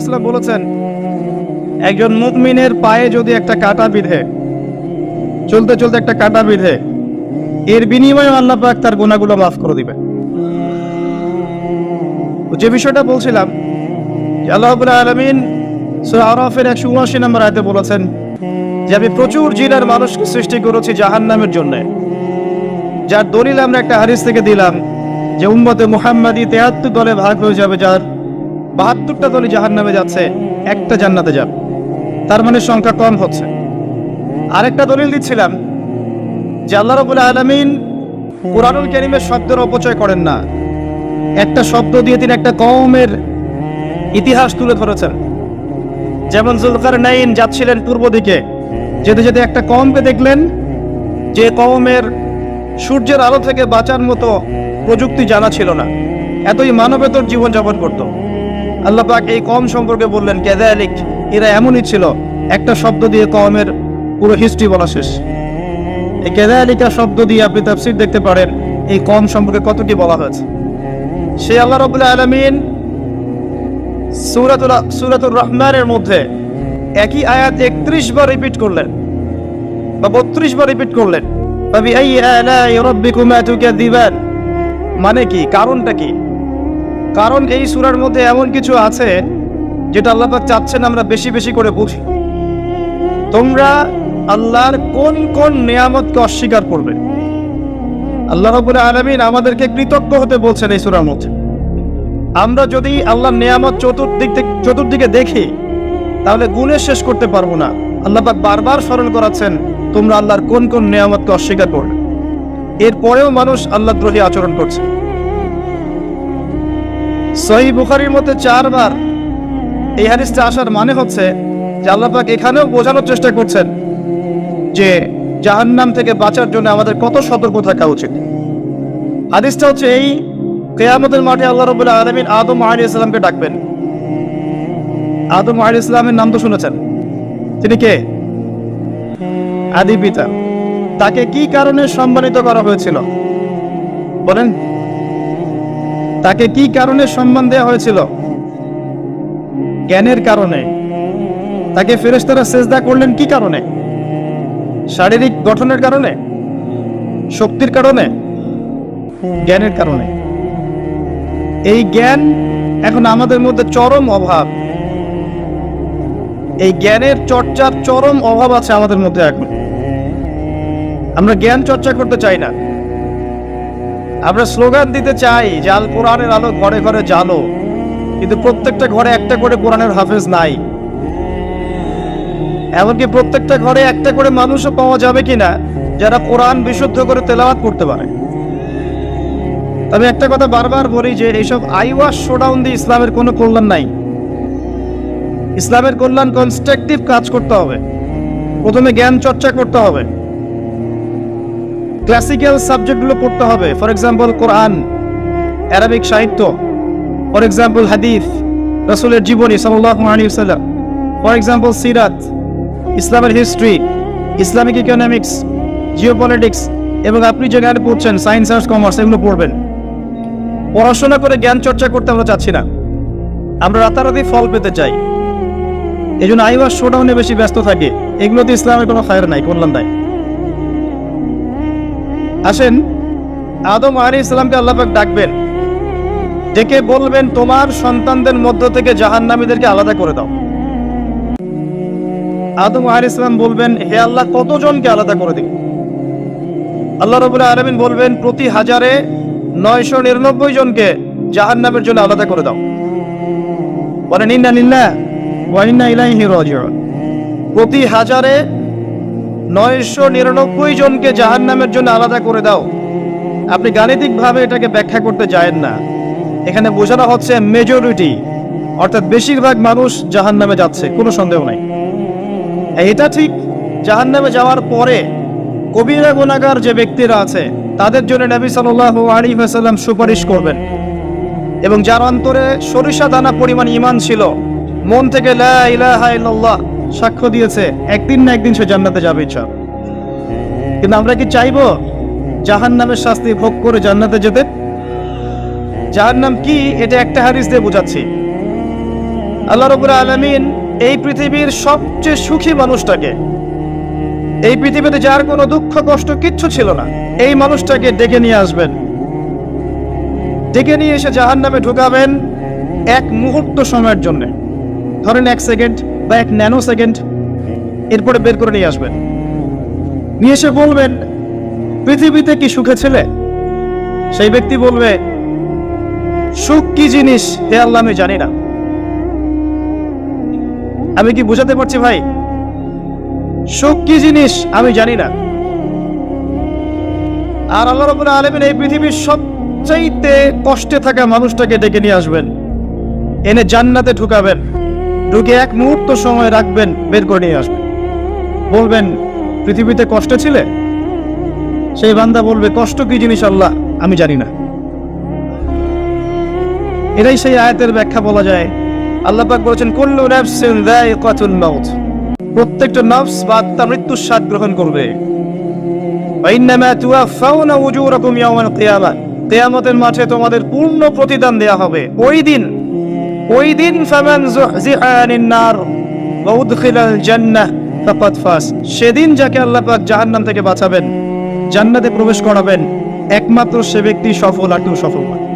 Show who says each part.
Speaker 1: ইসলাম বলেছেন, একজন মুকমিনের পায়ে যদি একটা কাটা বিধে, চলতে চলতে একটা কাটা বিধে, এর বিনিময়ে আল্লাহ পাক তার গুণাগুলো মাফ করে দিবে যে বিষয়টা বলছিলাম, যে আল্লাহ আলমিন একশো উনআশি নম্বর আয়তে বলেছেন যে, আমি প্রচুর জিনের মানুষকে সৃষ্টি করেছি জাহান নামের জন্য। যার দলিল আমরা একটা হারিস থেকে দিলাম যে, উম্মতে মুহাম্মাদি তেহাত্তর দলে ভাগ হয়ে যাবে, যার বাহাত্তরটা দলে জাহান নামে যাচ্ছে, একটা জান্নাতে যাবে। তার মানে সংখ্যা কম হচ্ছে। আরেকটা দলিল দিচ্ছিলাম, যে আল্লাহ রবুল আলমিন কোরআনুল কেরিমের শব্দের অপচয় করেন না। একটা শব্দ দিয়ে তিনি একটা কওমের ইতিহাস তুলে ধরেছেন। যেমন জুলকার নাইন যাচ্ছিলেন পূর্ব দিকে, যেতে যেতে একটা কমকে দেখলেন, যে কওমের সূর্যের আলো থেকে বাঁচার মতো প্রযুক্তি জানা ছিল না। এতই মানবেতর জীবনযাপন করত। আল্লাহ পাক এই কম সম্পর্কে বললেন কেদায়ালিক এরা এমনই ছিল। একটা শব্দ দিয়ে কমের পুরো হিস্ট্রি বলা শেষ। এই কেদায়ালিকা শব্দ দিয়ে আপনি তাফসির দেখতে পারেন, এই কম সম্পর্কে কতটি বলা হয়েছে। সে আল্লাহ রবুল্লাহ আলমিন সুরাতুর রহমানের মধ্যে একই আয়াত একত্রিশ বার রিপিট করলেন বা বত্রিশ বার রিপিট করলেন। মানে কি? কারণটা কি? কারণ এই সূরার মধ্যে এমন কিছু আছে যেটা আল্লাহ পাক চাচ্ছেন আমরা বেশি বেশি করে বুঝি। তোমরা আল্লাহর কোন কোন নিয়ামতকে অস্বীকার করবে। আল্লাহ রাব্বুল আলামিন আমাদেরকে কৃতজ্ঞ হতে বলছেন এই সূরার মধ্যে। আমরা যদি আল্লাহর নিয়ামত চতুর্দিক চতুর্দিকে দেখি, তাহলে গুণে শেষ করতে পারব না। আল্লাহ পাক বারবার স্মরণ করাচ্ছেন, তোমরা আল্লাহর কোন কোন নিয়ামতকে অস্বীকার করবে। এরপরেও মানুষ আল্লাহ দ্রোহী আচরণ করছে। সহি বুখারির মধ্যে চারবার এই হাদিসটা আসার মানে হচ্ছে যে আল্লাহ পাক এখানেও বোঝানোর চেষ্টা করছেন যে জাহান্নাম থেকে বাঁচার জন্য আমাদের কত সতর্ক থাকা উচিত। হাদিসটা হচ্ছে এই, কেয়ামতের মাঠে আল্লাহ রবুল্লাহ আলমিন আদম আলী ইসলামকে ডাকবেন। আদম আলী ইসলামের নাম তো শুনেছেন। তিনি কে? আদি পিতা। তাকে কি কারণে সম্মানিত করা হয়েছিল? বলেন। তাকে কি কারণে সম্মান দেওয়া হয়েছিল? জ্ঞানের কারণে। তাকে ফেরেশতারা সেজদা করলেন কি কারণে? শারীরিক গঠনের কারণে? শক্তির কারণে? জ্ঞানের কারণে। এই জ্ঞান এখন আমাদের মধ্যে চরম অভাব। এই জ্ঞানের চর্চার চরম অভাব আছে আমাদের মধ্যে এখন। আমরা জ্ঞান চর্চা করতে চাই না। আমরা স্লোগান দিতে চাই যে আল কোরআনের আলো ঘরে ঘরে জালো কিন্তু প্রত্যেকটা ঘরে একটা করে কোরআনের হাফেজ নাই। এমনকি প্রত্যেকটা ঘরে একটা করে মানুষও পাওয়া যাবে কিনা যারা কোরআন বিশুদ্ধ করে তেলাওয়াত করতে পারে। তবে একটা কথা বারবার বলি যে, এইসব আইওয়াস শোডাউন দিয়ে ইসলামের কোনো কল্যাণ নাই। ইসলামের কল্যাণ কনস্ট্রাকটিভ কাজ করতে হবে। প্রথমে জ্ঞান চর্চা করতে হবে। ক্লাসিক্যাল সাবজেক্টগুলো পড়তে হবে। ফর এক্সাম্পল কোরআন অ্যারাবিক সাহিত্য ফর এক্সাম্পল হাদিফ রসুলের জীবনী সাল্লাহ ফর এক্সাম্পল সিরাত, ইসলামের হিস্ট্রি ইসলামিক ইকোনমিক্স জিওপলিটিক্স এবং আপনি যে জ্ঞান পড়ছেন সায়েন্স আর্টস কমার্স এগুলো পড়বেন। পড়াশোনা করে জ্ঞান চর্চা করতে আমরা চাচ্ছি না। আমরা রাতারাতি ফল পেতে চাই। এই জন্য আইওয়াস শোডাউনে বেশি ব্যস্ত থাকে। এগুলোতে ইসলামের কোনো খায়ের নাই, কল্যাণ নাই। আসেন, আদম আলী ইসলামকে আল্লাপাক ডাকবেন। ডেকে বলবেন, তোমার সন্তানদের মধ্য থেকে জাহান্নামীদেরকে আলাদা করে দাও। আদম আলী ইসলাম বলবেন, হে আল্লাহ, কতজনকে আলাদা করে দিন আল্লাহ রবুল্লাহ আলমিন বলবেন, প্রতি হাজারে নয়শো নিরানব্বই জনকে জাহান্নামের জন্য আলাদা করে দাও। বলেন, ইন্না লিল্লাহ ওয়া ইলাইহি রাজিউন। প্রতি হাজারে নয়শো নিরানব্বই জনকে জাহান্নামের জন্য আলাদা করে দাও। আপনি গাণিতিকভাবে এটাকে ব্যাখ্যা করতে যায়েন না। এখানে বোঝানো হচ্ছে মেজরিটি অর্থাৎ বেশিরভাগ মানুষ জাহান্নামে যাচ্ছে, কোনো সন্দেহ নাই। এটা ঠিক, জাহান্নামে যাওয়ার পরে কবিরা গুণাগার যে ব্যক্তিরা আছে, তাদের জন্য নবী সাল্লাহ আলী সাল্লাম সুপারিশ করবেন। এবং যার অন্তরে সরিষা দানা পরিমাণ ইমান ছিল, মন থেকে লা ইলাহা ইল্লাল্লাহ সাক্ষ্য দিয়েছে, একদিন না একদিন সে জান্নাতে যাবে ইচ্ছা কিন্তু আমরা কি চাইব? জাহান নামের শাস্তি ভোগ করে জান্নাতে যেতে? জাহান্নাম কি? এটা একটা হাদিস দিয়ে বোঝাচ্ছি। আল্লাহ রবুল আলমিন এই পৃথিবীর সবচেয়ে সুখী মানুষটাকে, এই পৃথিবীতে যার কোনো দুঃখ, কষ্ট কিচ্ছু ছিল না, এই মানুষটাকে ডেকে নিয়ে আসবেন। ডেকে নিয়ে এসে জাহান নামে ঢুকাবেন এক মুহূর্ত সময়ের জন্য। ধরেন এক সেকেন্ড বা এক ন্যানো সেকেন্ড এরপরে বের করে নিয়ে আসবেন। নিয়ে এসে বলবেন, পৃথিবীতে কি সুখে ছিলে? সেই ব্যক্তি বলবে, সুখ কি জিনিস হে আল্লাহ আমি জানি না। আমি কি বুঝাতে পারছি ভাই? সুখ কি জিনিস আমি জানি না। আর আল্লাহ রবুল্লাহ আলমিন এই পৃথিবীর সবচাইতে কষ্টে থাকা মানুষটাকে ডেকে নিয়ে আসবেন। এনে জান্নাতে ঢুকাবেন। ঢুকে এক মুহূর্ত সময় রাখবেন, বের করে নিয়ে আসবেন। বলবেন, পৃথিবীতে কষ্টে ছিলে? সেই বান্দা বলবে, কষ্ট কি জিনিস আল্লাহ? আমি জানি না। এটাই সেই আয়াতের ব্যাখ্যা বলা যায়। আল্লাহ পাক বলেছেন, কুল্লু নাফসিন যায়িকাতুল মাউত। প্রত্যেকটা নফস বা আত্মা মৃত্যুর স্বাদ গ্রহণ করবে। ওয়াইন্নামা তুওয়াফাউনা উজুরাকুম ইয়াওমাল কিয়ামah কিয়ামতের মাঠে তোমাদের পূর্ণ প্রতিদান দেয়া হবে। ওই দিন ওই দিন ফামান যুহজিহা আনিন নার ওয়া সেদিন যাকে আল্লাহ পাক জাহান্নাম থেকে বাঁচাবেন, জান্নাতে প্রবেশ করাবেন, একমাত্র সে ব্যক্তি সফল আর কেউ সফল নয়।